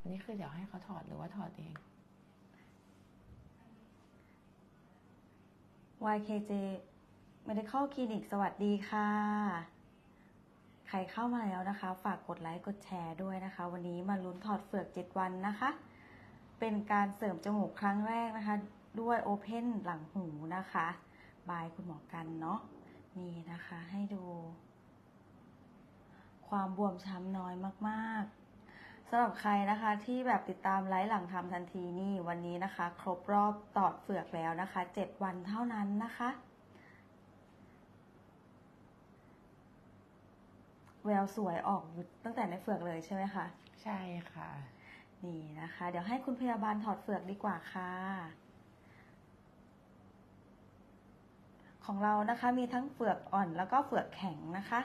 อันนี้คือเดี๋ยวให้เขาถอดหรือว่าถอดเอง YKJ Medical Clinic สวัสดีค่ะ ใครเข้ามาแล้วนะคะ ฝากกดไลค์กดแชร์ด้วยนะคะ วันนี้มาลุ้นถอดเฟือก 7 วันนะคะ เป็นการเสริมจมูกครั้งแรกนะคะ ด้วย Open หลังหูนะคะ บายคุณหมอกันเนาะนี่นะคะให้ดู ความบวมช้ำน้อยมาก ๆ สำหรับใครนะคะที่แบบติดตามไลฟ์หลังทำทันทีนี่วันนี้นะคะ ครบรอบตอดเฟือกแล้วนะคะ 7 วันเท่านั้นนะคะ แววสวยออกอยู่ตั้งแต่ในเฟือกเลยใช่ไหมคะใช่ค่ะ นี่นะคะ เดี๋ยวให้คุณพยาบาลถอดเฟือกดีกว่าค่ะ ของเรานะคะมีทั้งเฟือกอ่อนแล้วก็เฟือกแข็งนะคะ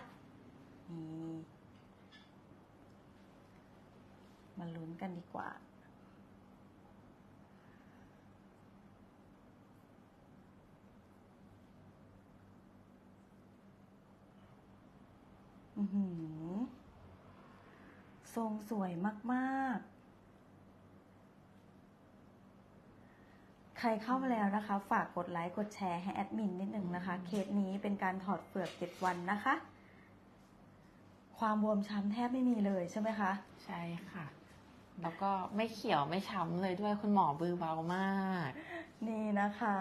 นี่ มาลุ้นกันดีกว่า อือหือ ทรงสวยมากๆใครเข้ามาแล้วนะคะ ฝากกดไลค์ กดแชร์ให้แอดมินนิดหนึ่งนะคะ เคสนี้เป็นการถอดเปลือก7วันนะคะ ความบวมช้ำแทบไม่มีเลยใช่ไหมคะ ใช่ค่ะ แล้วก็ไม่เขียวไม่ช้ำเลยด้วยคุณหมอบือเบามาก นี่นะคะ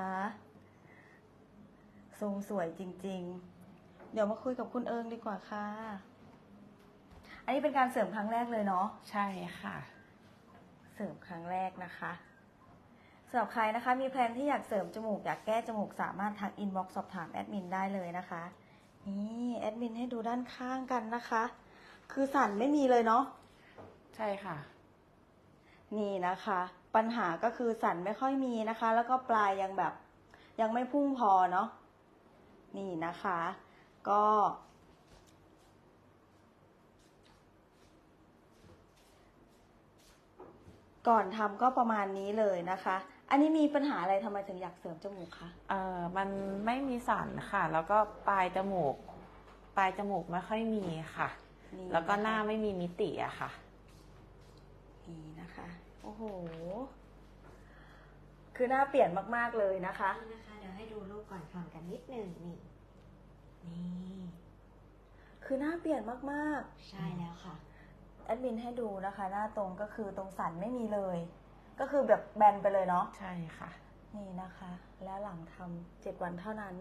ทรงสวยจริง ๆ เดี๋ยวมาคุยกับคุณเอิงดีกว่าค่ะ อันนี้เป็นการเสริมครั้งแรกเลยเนาะ ใช่ค่ะ เสริมครั้งแรกนะคะสำหรับใครนะคะ มีแพลนที่อยากเสริมจมูกอยากแก้จมูกสามารถทักอินบ็อกซ์สอบถามแอดมินได้เลยนะคะ นี่แอดมินให้ดูด้านข้างกันนะคะ คือสั่นไม่มีเลยเนาะ ใช่ค่ะ นี่นะคะ ปัญหาก็คือสั่นไม่ค่อยมีนะคะ แล้วก็ปลายยังแบบ ยังไม่พุ่งพอเนาะนี่นะคะ ก็ ก่อนทำก็ประมาณนี้เลยนะคะ อันนี้มีปัญหาอะไรทำไมถึงอยากเสริมจมูกคะเออมันไม่มีสันค่ะ แล้วก็ปลายจมูก ปลายจมูกไม่ค่อยมีค่ะ นี่แล้วก็หน้าะคะไม่มีมิติอะค่ะ นี่นะคะ โอ้โห คือหน้าเปลี่ยนมากๆเลยนะคะ นี่นะคะ เดี๋ยวให้ดูรูปก่อนก่อนกันนิดหนึ่งนี่ นี่ คือหน้าเปลี่ยนมากใช่แล้วค่ะ ๆ แอดมินให้ดูนะคะ หน้าตรงก็คือตรงสันไม่มีเลย ก็คือแบบแบนไปเลยเนาะ ใช่ค่ะ นี่นะคะ แล้วหลังทำเจ็ดวันเท่านั้น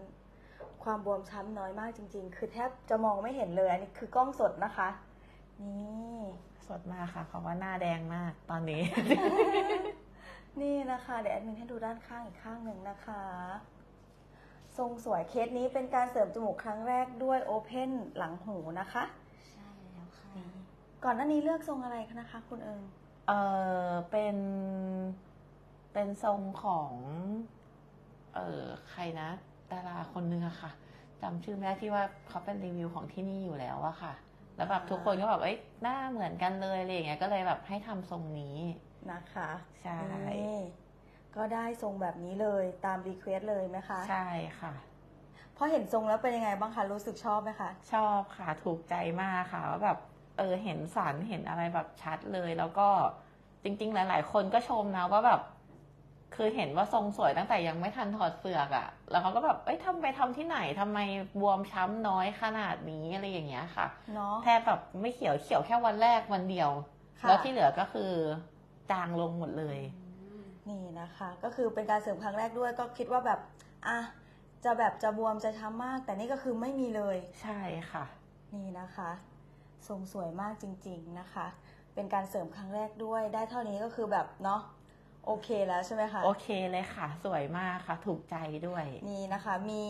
ความบวมช้ำน้อยมากจริง ๆ คือแทบจะมองไม่เห็นเลย อันนี้คือกล้องสดนะคะ นี่ สดมากค่ะ เพราะว่าหน้าแดงมากตอนนี้ นี่นะคะเดี๋ยวแอดมินให้ดูด้านข้างอีกข้างหนึ่งนะคะ ทรงสวยเคสนี้เป็นการเสริมจมูกครั้งแรกด้วยโอเพนหลังหูนะคะ ใช่แล้วค่ะ ก่อนหน้านี้เลือกทรงอะไรคะนะคะคุณเอิงเออเป็น เป็นทรงของ เออใครนะดาราคนนึงอะค่ะจำชื่อไม่ได้ที่ว่าเขาเป็นรีวิวของที่นี่อยู่แล้วอะค่ะ แล้วแบบทุกคนก็แบบเอ้ยหน้าเหมือนกันเลยอะไรอย่างเงี้ยก็เลยแบบให้ทำทรงนี้นะคะใช่นี่ก็ได้ทรงแบบนี้เลยตามรีเควสเลยไหมคะใช่ค่ะพอเห็นทรงแล้วเป็นยังไงบ้างคะรู้สึกชอบไหมคะชอบค่ะถูกใจมากค่ะว่าแบบเออเห็นสันเห็นอะไรแบบชัดเลย แล้วก็จริง ๆ หลาย ๆ คนก็ชมนะว่าแบบ คือเห็นว่าทรงสวยตั้งแต่ยังไม่ทันถอดเฟือกอะแล้วเขาก็แบบ เอ้ยทำไปทำที่ไหนทำไมบวมช้ำน้อยขนาดนี้อะไรอย่างเงี้ยค่ะเนาะแทบแบบไม่เขียวเขียวแค่วันแรกวันเดียวค่ะแล้วที่เหลือก็คือจางลงหมดเลย นี่นะคะ ก็คือเป็นการเสริมครั้งแรกด้วยก็คิดว่าแบบ อะ จะแบบจะบวมจะช้ำมาก แต่นี่ก็คือไม่มีเลย ใช่ค่ะ นี่นะคะ ทรงสวยมากจริง ๆนะคะ เป็นการเสริมครั้งแรกด้วย ได้เท่านี้ก็คือแบบเนาะ โอเคแล้วใช่ไหมคะ โอเคเลยค่ะ สวยมากค่ะ ถูกใจด้วย นี่นะคะ มี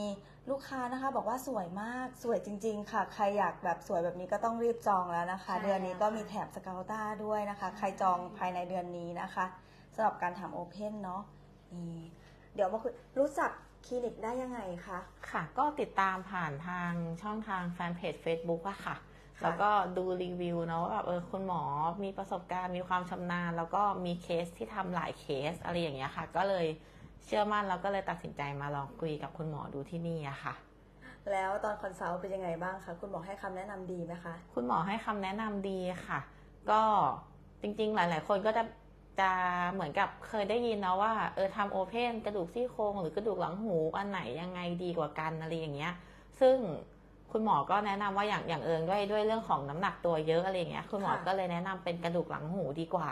ลูกค้านะคะ บอกว่าสวยมาก สวยจริง ๆ ค่ะ ใครอยากแบบสวยแบบนี้ก็ต้องรีบจองแล้วนะคะ ใช่ เดือนนี้แล้วก็ค่ะมีแถบสเกลต้าด้วยนะคะใช่ใครจองภายในเดือนนี้นะคะสำหรับการทำโอเพนเนาะ นี่เดี๋ยวมาคุยรู้จักคลินิกได้ยังไงคะ ค่ะ ก็ติดตามผ่านทางช่องทางแฟนเพจ Facebook อะค่ะค่ะ แล้วก็ดูรีวิวเนาะว่าแบบเออคุณหมอมีประสบการณ์มีความชำนาญ แล้วก็มีเคสที่ทำหลายเคสอะไรอย่างเงี้ยค่ะ ก็เลยเชื่อมั่นแล้วก็เลยตัดสินใจมาลองคุยกับคุณหมอดูที่นี่อะค่ะ แล้วตอนคอนซัลท์เป็นยังไงบ้างคะคุณหมอให้คำแนะนำดีไหมคะคุณหมอให้คำแนะนำดีค่ะ ก็จจริงๆ หลาย ๆ คนก็จะจะเหมือนกับเคยได้ยินนะว่าเออทำโอเพนกระดูกซี่โครงหรือกระดูกหลังหูอันไหนยังไงดีกว่ากันอะไรอย่างเงี้ย ซึ่ง คุณหมอก็แนะนำว่าอย่างอย่างเอิงด้วยด้วยเรื่องของน้ำหนักตัวเยอะอะไรอย่างเงี้ยคุณหมอค่ะก็เลยแนะนำเป็นกระดูกหลังหูดีกว่า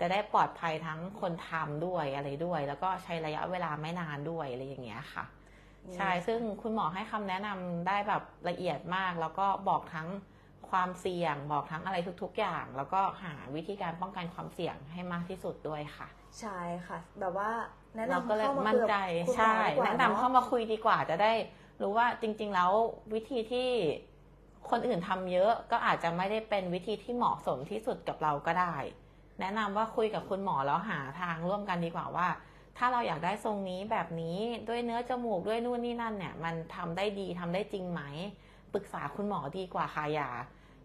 จะได้ปลอดภัยทั้งคนทำด้วยอะไรด้วย แล้วก็ใช้ระยะเวลาไม่นานด้วยอะไรอย่างเงี้ยค่ะ ใช่ซึ่งคุณหมอให้คำแนะนำได้แบบละเอียดมาก แล้วก็บอกทั้งความเสี่ยงบอกทั้งอะไรทุก ๆ อย่าง แล้วก็หาวิธีการป้องกันความเสี่ยงให้มากที่สุดด้วยค่ะ ใช่ค่ะ แบบว่าแนะเรานำก็เลยเข้ามามั่นคุยกับใจคุณหมอใช่ดีกว่แนะนำเข้ามาคุยดีกว่าจะได้ รู้ว่าจริง ๆ แล้ววิธีที่คนอื่นทำเยอะก็อาจจะไม่ได้เป็นวิธีที่เหมาะสมที่สุดกับเราก็ได้ แนะนำว่าคุยกับคุณหมอแล้วหาทางร่วมกันดีกว่าว่า ถ้าเราอยากได้ทรงนี้แบบนี้ด้วยเนื้อจมูกด้วยนู่นนี่นั่นเนี่ย มันทำได้ดีทำได้จริงไหมปรึกษาคุณหมอดีกว่าค่ะอย่า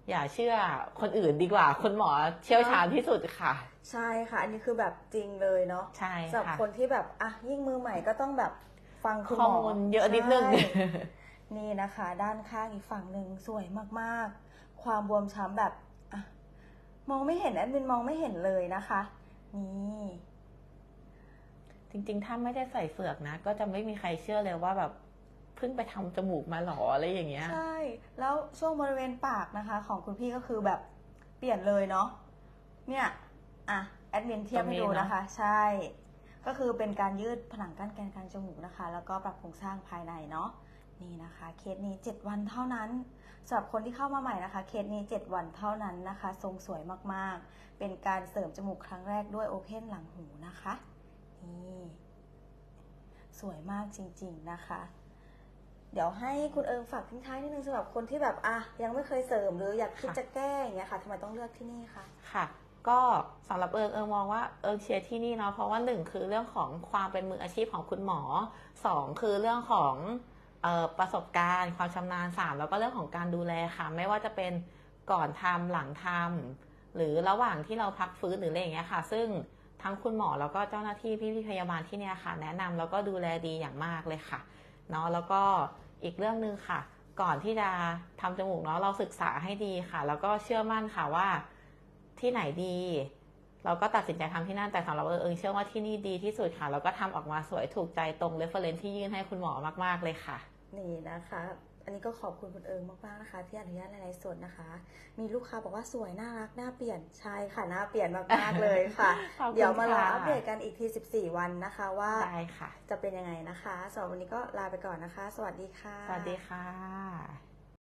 อย่าเชื่อคนอื่นดีกว่า คุณหมอเชี่ยวชาญที่สุดค่ะ ใช่ค่ะ อันนี้คือแบบจริงเลยเนาะใช่สำหรับค่ะคนที่แบบอะยิ่งมือใหม่ก็ต้องแบบ ฟังคุณหข้อมอมูลเยอะนิดนึงใช่นี่นะคะ ด้านข้างอีกฝั่งหนึ่งสวยมากๆ ความบวมช้ำแบบอะมองไม่เห็นแอดมินมองไม่เห็นเลยนะคะ นี่จริงๆ ถ้าไม่ได้ใส่เฟือกนะ ก็จะไม่มีใครเชื่อเลยว่าแบบเพิ่งไปทำจมูกมาหรออะไรอย่างเงี้ย ใช่ แล้วช่วงบริเวณปากนะคะ ของคุณพี่ก็คือแบบเปลี่ยนเลยเนาะ เนี่ย อะ แอดมินเทียบให้ดูนะคะ ใช่ ก็คือเป็นการยืดผนังกั้นแกนกลางจมูกนะคะ แล้วก็ปรับโครงสร้างภายในเนาะนี่นะคะ เคสนี้ 7 วันเท่านั้นสำหรับคนที่เข้ามาใหม่นะคะ เคสนี้ 7 วันเท่านั้นนะคะ ทรงสวยมากๆ เป็นการเสริมจมูกครั้งแรกด้วยโอเพนหลังหูนะคะนี่สวยมากจริง ๆนะคะ เดี๋ยวให้คุณเอิงฝากทิ้งท้ายนิดนึงสำหรับคนที่แบบอะยังไม่เคยเสริมหรืออยากคิดจะแก้อย่างเงี้ยค่ะทำไมต้องเลือกที่นี่คะค่ะ ก็สำหรับเอิงเอิงมองว่าเอิงเชียร์ที่นี่เนาะเพราะว่าหนึ่งคือเรื่องของความเป็นมืออาชีพของคุณหมอสองคือเรื่องของออประสบการณ์ ความชำนาญสามแล้วก็เรื่องของการดูแลค่ะ ไม่ว่าจะเป็นก่อนทำหลังทำหรือระหว่างที่เราพักฟื้นหรืออะไรอย่างเงี้ยค่ะ ซึ่งทั้งคุณหมอแล้วก็เจ้าหน้าที่พี่พยาบาลที่เนี่ยค่ะ แนะนำแล้วก็ดูแลดีอย่างมากเลยค่ะเนาะแล้วก็อีกเรื่องหนึ่งค่ะ ก่อนที่จะทำจมูกเนาะเราศึกษาให้ดีค่ะ แล้วก็เชื่อมั่นค่ะว่า ที่ไหนดี เราก็ตัดสินใจทำที่นั่นแต่สำหรับเออเอิงเชื่อว่าที่นี่ดีที่สุดค่ะ แล้วก็ทำออกมาสวยถูกใจตรงเรฟเฟรนที่ยื่นให้คุณหมอมาก ๆ เลยค่ะ นี่นะคะ อันนี้ก็ขอบคุณคุณเอิงมากๆนะคะ ที่อนุญาตในไลฟ์สดนะคะ มีลูกค้าบอกว่าสวยน่ารักน่าเปลี่ยนใช่ค่ะน่าเปลี่ยนมากๆเลยค่ะขอบคุณเดี๋ยวมารอค่ะอัปเดตกันอีกที 14 วันนะคะว่าได้ค่ะจะเป็นยังไงนะคะสำหรับวันนี้ก็ลาไปก่อนนะคะ สวัสดีค่ะ สวัสดีค่ะ